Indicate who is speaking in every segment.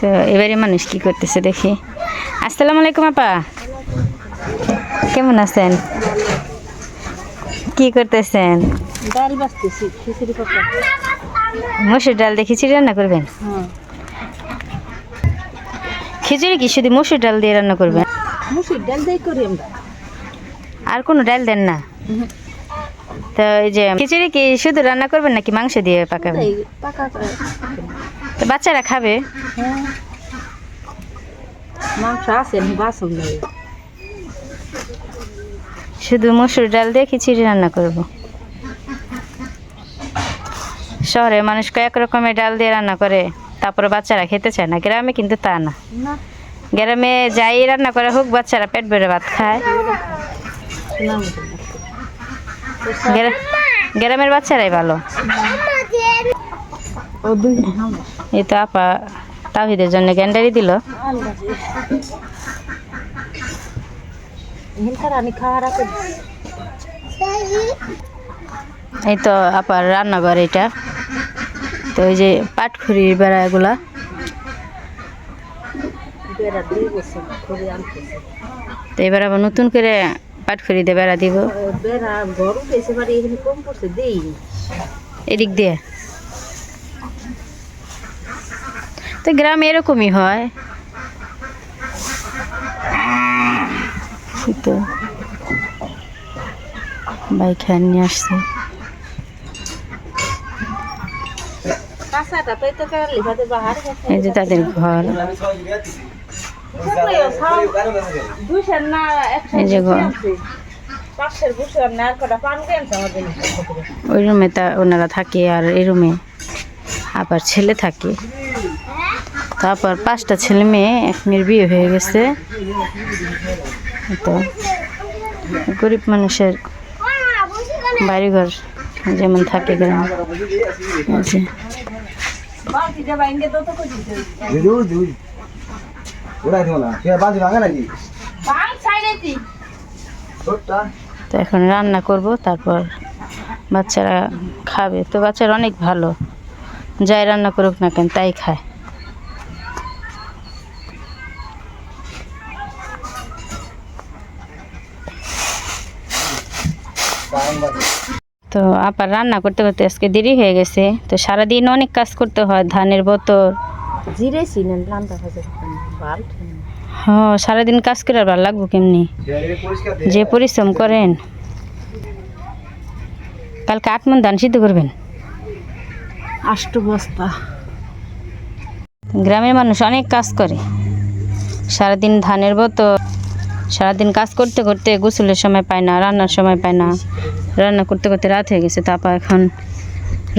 Speaker 1: তো এবারে মানুষ কি করতেছে দেখি। আসসালামু আলাইকুম আপা। কেমন আছেন? কি করতেছেন?
Speaker 2: ডাল বাজতেছি খিচুড়ি
Speaker 1: মসুর ডাল দিয়ে খিচুড়ি রান্না করবেন?
Speaker 2: হ্যাঁ।
Speaker 1: খিচুড়ি কি শুধু মসুর ডাল দিয়ে রান্না করবেন?
Speaker 2: মুসুর ডাল দিয়ে করি আমরা।
Speaker 1: আর কোনো ডাল দেন না? তো এই যে খিচুড়ি কি শুধু রান্না করবেন নাকি মাংস দিয়ে পাকাবেন?
Speaker 2: পাকা
Speaker 1: বাচ্চারা খাবে?
Speaker 2: মাংস আছে বাসন
Speaker 1: শুধু মসুর ডাল দিয়ে খিচুড়ি রান্না করব। শহরে মানুষ কয়েক রকমের ডাল দিয়ে রান্না করে তারপরে বাচ্চারা খেতে চায় না। গ্রামে কিন্তু তা না। গ্রামে যাই রান্না করে হোক বাচ্চারা পেট ভরে ভাত খায়। গ্রামের বাচ্চারাই ভালো। এই তো আপা তাহিদের জন্য গ্যান্ডারি দিল। এই তো আপার রান্নাঘর এটা। তো ওই যে পাটখুরির
Speaker 2: বেড়া করে
Speaker 1: তো এবার আবার নতুন করে পাটখুরি দিয়ে বেড়া দিব।
Speaker 2: বেড়া
Speaker 1: এদিক দিয়ে। তো গ্রামে এরকমই হয়। তো। বাইক হ্যান নিয়ে আসছে। এই যে তাদের ঘর। এই যে ঘর। ওই রুমে তা ওনারা থাকে আর এই রুমে আবার ছেলে থাকে। তারপর পাঁচটা ছেলে মেয়ে, এক মেয়ের বিয়ে হয়ে গেছে। তো গরিব মানুষের বাড়িঘর যেমন থাকে গ্রাম।
Speaker 2: তো
Speaker 1: এখন রান্না করব, তারপর বাচ্চারা খাবে। তো বাচ্চারা অনেক ভালো। যাই রান্না করুক না কেন, তাই খায়। তো আপার রান্না করতে করতে আজকে দেরি হয়ে গেছে। তো সারাদিন অনেক কাজ করতে হয় ধানের
Speaker 2: বাল
Speaker 1: হ্যাঁ। সারাদিন কাজ করে আর ভালো লাগবো কেমনি? যে পরিশ্রম করেন। কালকে আট মন ধান সিদ্ধ করবেন?
Speaker 2: আষ্ট বস্তা।
Speaker 1: গ্রামের মানুষ অনেক কাজ করে। সারাদিন ধানের বতর সারাদিন কাজ করতে করতে গোসলের সময় পায় না, রান্নার সময় পায় না। রান্না করতে করতে রাত হয়ে গেছে, তারপর এখন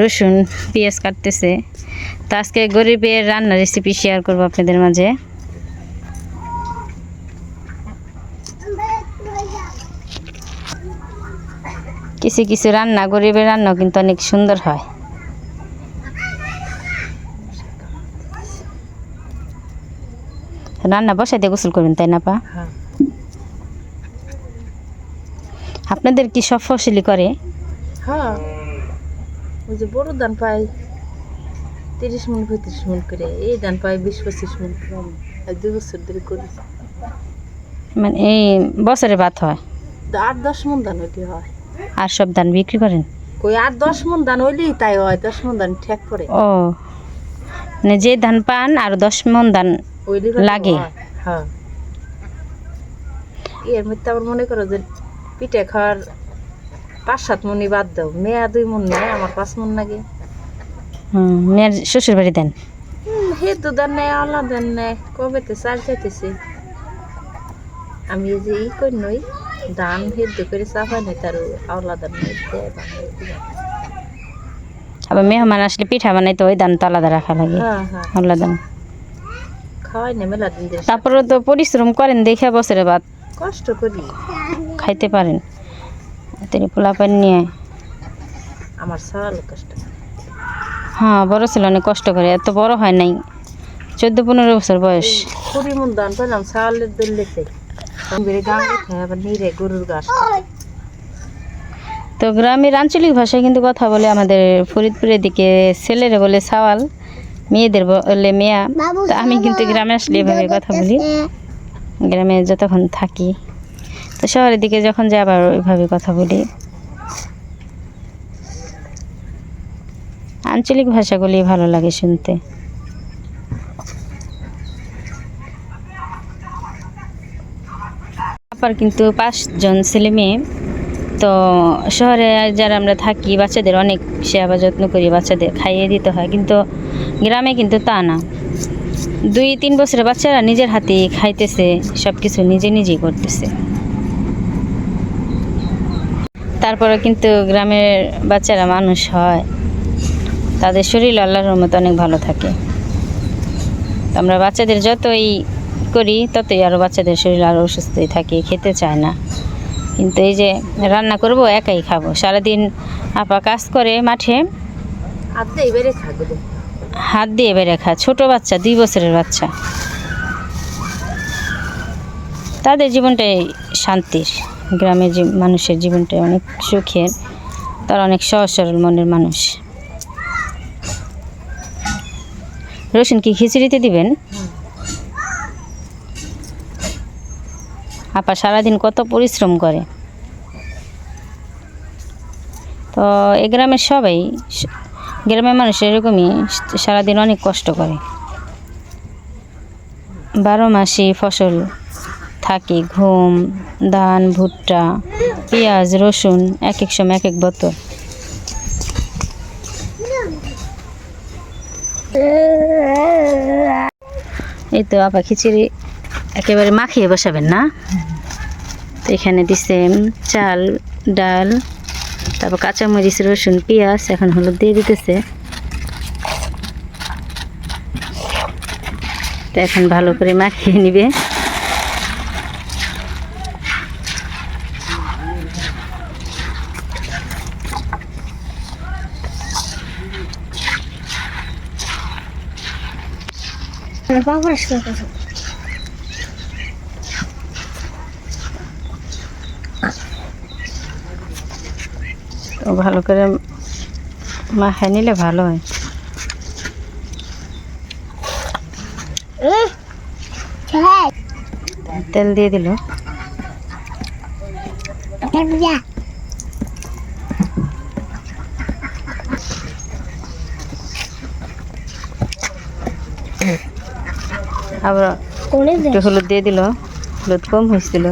Speaker 1: রসুন, পেঁয়াজ কাটতেছে। তো আজকে গরিবের রান্নার রেসিপি শেয়ার করব আপনাদের মাঝে। কিছু কিছু রান্না, গরিবের রান্নাও কিন্তু অনেক সুন্দর হয়। রান্না বসাই দিয়ে গোসল করবেন, তাই না পা
Speaker 2: হ্যাঁ
Speaker 1: আপনাদের কি সব ফসলি করে?
Speaker 2: হ্যাঁ। ওই যে বড় ধান পাই তিরিশ মন পঁয়ত্রিশ মন করে। এই ধান পাই বিশ পঁচিশ মন করে। আর দুই বছর ধরে করি।
Speaker 1: মানে এই বছরে ভাত হয়?
Speaker 2: আট দশ মন ধান ওইটি হয়।
Speaker 1: আর সব ধান বিক্রি করেন?
Speaker 2: কই আট দশ মন ধান হইলেই তাই হয়। দশ মন ধান ঠেক পড়ে।
Speaker 1: ও। মানে যে ধান পান আর দশ মন ধান লাগে?
Speaker 2: হ্যাঁ। এর মধ্যে আবার মনে করো যে পিঠে খাওয়ার পাঁচ সাত মনি বাদ দাও। মেয়া দুই মন নেয় আমার পাঁচ মন লাগে
Speaker 1: হুম, মেয়ের শ্বশুর বাড়ি দেন।
Speaker 2: হে তো দেন নেয় আল্লাহ দেন নেয় কবে তো চাল চাইতেছে আমি যে ই করি নই ধান হেদ্দ করে চাপাই নই তার আল্লাহ দেন।
Speaker 1: আবার মেহমান আসলে পিঠা বানাইতে ওই ধান তো আলাদা রাখা লাগে।
Speaker 2: হ্যাঁ হ্যাঁ।
Speaker 1: ধান
Speaker 2: খাওয়াই না মেলা দিন
Speaker 1: তারপরে তো পরিশ্রম করেন দেখে বছরে ভাত
Speaker 2: কষ্ট করি।
Speaker 1: খাইতে পারেন। তিনি পোলাপান নিয়ে
Speaker 2: আমার সাল কষ্ট।
Speaker 1: হ্যাঁ বড় ছিল অনেক কষ্ট করে এত বড় হয় নাই। চোদ্দ পনেরো বছর বয়স।
Speaker 2: মন ধান পেলাম গরুর ঘাস
Speaker 1: তো গ্রামের আঞ্চলিক ভাষায় কিন্তু কথা বলে আমাদের ফরিদপুরের দিকে ছেলেরা বলে সাওয়াল মেয়েদের বলে মেয়া। আমি কিন্তু গ্রামে আসলে এভাবে কথা বলি। গ্রামে যতক্ষণ থাকি। তো শহরের দিকে যখন যাই আবার ওইভাবে কথা বলি। আঞ্চলিক ভাষাগুলি ভালো লাগে শুনতে। আবার কিন্তু পাঁচজন ছেলে মেয়ে, তো শহরে যারা আমরা থাকি, বাচ্চাদের অনেক সেবা যত্ন করি, বাচ্চাদের খাইয়ে দিতে হয়, কিন্তু গ্রামে কিন্তু তা না। দুই তিন বছরের বাচ্চারা নিজের হাতে খাইতেছে সব কিছু নিজে নিজেই করতেছে। তারপরে কিন্তু গ্রামের বাচ্চারা মানুষ হয়। তাদের শরীর আল্লাহর মতো অনেক ভালো থাকে। আমরা বাচ্চাদের যতই করি ততই আরও বাচ্চাদের শরীর আরও অসুস্থই থাকে খেতে চায় না। কিন্তু এই যে রান্না করব একাই খাব। সারাদিন আপা কাজ করে মাঠে। হাত দিয়ে বেড়ে খায় ছোটো বাচ্চা দুই বছরের বাচ্চা। তাদের জীবনটাই শান্তির। গ্রামের মানুষের জীবনটা অনেক সুখের। তারা অনেক সহজ সরল মনের মানুষ। রসুন কি খিচুড়িতে দিবেন? আপা সারাদিন কত পরিশ্রম করে। তো এই গ্রামের সবাই গ্রামের মানুষ এরকমই সারাদিন অনেক কষ্ট করে। বারো মাসি ফসল থাকে, ঘুম, ধান, ভুট্টা, পেঁয়াজ, রসুন এক এক সময় এক এক বোতল। এই তো আপা খিচুড়ি একেবারে মাখিয়ে বসাবেন না? তো এখানে দিচ্ছে চাল, ডাল, তারপর কাঁচামরিচ, রসুন, পেঁয়াজ, এখন হলুদ দিয়ে দিতেছে। তো এখন ভালো করে মাখিয়ে নিবে। তো ভালো করে মাখায় নিলে ভালো হয়। তেল দিয়ে দিল। আবার একটু হলুদ দিয়ে দিল। হলুদ কম হয়েছিল।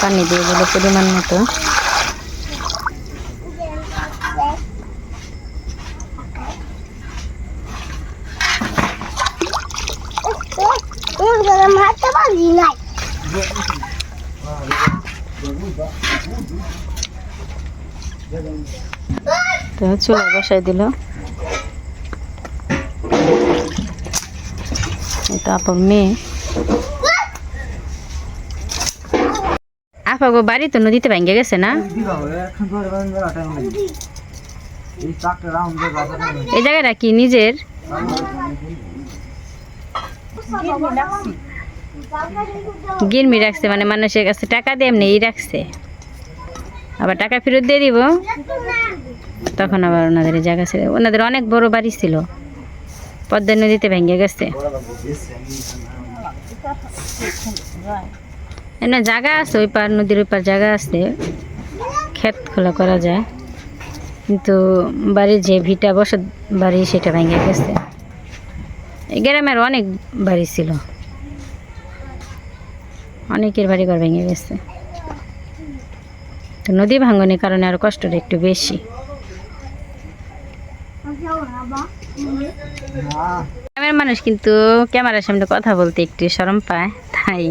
Speaker 1: পানি দিয়ে দিল পরিমাণ মতো। চুলা বসাই দিল। আপার মেয়ে। আপা গো বাড়ি তো নদীতে ভেঙে গেছে না?
Speaker 3: এই
Speaker 1: জায়গাটা কি নিজের? গিরমি রাখছে মানে মানুষের কাছে টাকা দিয়ে এমনি রাখছে। আবার টাকা ফেরত দিয়ে দিব। তখন আবার ওনাদের জায়গা ছিল। ওনাদের অনেক বড় বাড়ি ছিল। পদ্মা নদীতে ভেঙে গেছে। এনে জায়গা আছে, ওই পার নদীর ওই পার জায়গা আছে। ক্ষেত খোলা করা যায়। কিন্তু বাড়ির যে ভিটা বসত বাড়ি, সেটা ভেঙে গেছে। গ্রামের অনেক বাড়ি ছিল। অনেকের বাড়ি ঘর ভেঙে গেছে। তো নদী ভাঙনের কারণে আরও কষ্টটা একটু বেশি। গ্রামের মানুষ কিন্তু ক্যামেরার সামনে কথা বলতে একটু শরম পায় তাই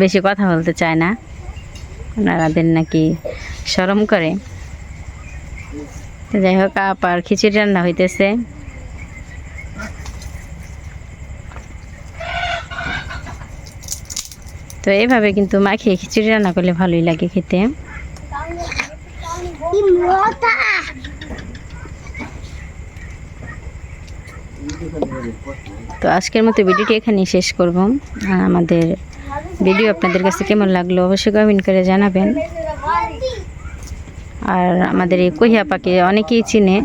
Speaker 1: বেশি কথা বলতে চায় না। ওনারাদের নাকি শরম করে। যাই হোক আপার খিচুড়ি রান্না হইতেছে। তো এইভাবে কিন্তু মাখিয়ে খিচুড়ি রান্না করলে ভালোই লাগে খেতে। তো আজকের মতো ভিডিওটি এখানেই শেষ করব। আর আমাদের ভিডিও আপনাদের কাছে কেমন লাগল অবশ্যই কমেন্ট করে জানাবেন। আর আমাদের এই কহিয়াপাকে অনেকেই চিনে।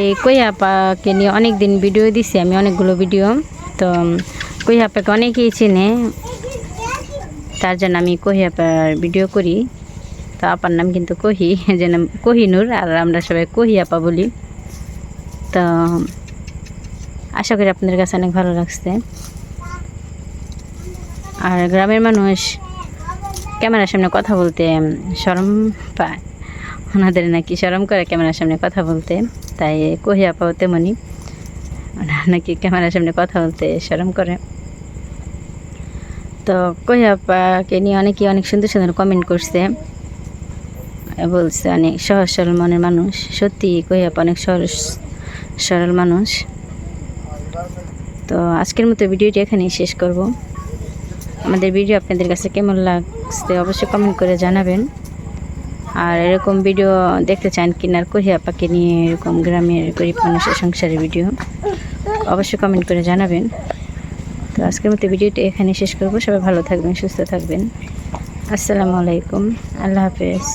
Speaker 1: এই কহিয়াপাকে নিয়ে অনেক দিন ভিডিও দিছি, আমি অনেকগুলো ভিডিও। তো কহিয়াপাকে অনেকেই চিনে, তার জন্য আমি কহিয়াপার ভিডিও করি। তো আপার নাম কিন্তু কহি যে নাম কহিনুর আর আমরা সবাই কহিয়াপা বলি। তো আশা করি আপনাদের কাছে অনেক ভালো লাগছে। আর গ্রামের মানুষ ক্যামেরার সামনে কথা বলতে শরম পায়। ওনাদের নাকি শরম করে ক্যামেরার সামনে কথা বলতে, তাই কহিয়া পাও তেমনই ওনারা নাকি ক্যামেরার সামনে কথা বলতে শরম করে। তো কহিয়াপাকে নিয়ে অনেকে অনেক সুন্দর সুন্দর কমেন্ট করছে। বলছে অনেক সহজ সরল মনের মানুষ। সত্যি কহিয়াপা অনেক সহজ সরল মানুষ। তো আজকের মতো ভিডিওটি এখানেই শেষ করব। আমাদের ভিডিও আপনাদের কাছে কেমন লাগছে অবশ্যই কমেন্ট করে জানাবেন। আর এরকম ভিডিও দেখতে চান কিনার পাখি নিয়ে এরকম গ্রামের গরিব মানুষের সংসারের ভিডিও, অবশ্যই কমেন্ট করে জানাবেন। তো আজকের মতো ভিডিওটি এখানে শেষ করব। সবাই ভালো থাকবেন, সুস্থ থাকবেন। আসসালামু আলাইকুম। আল্লাহ হাফেজ.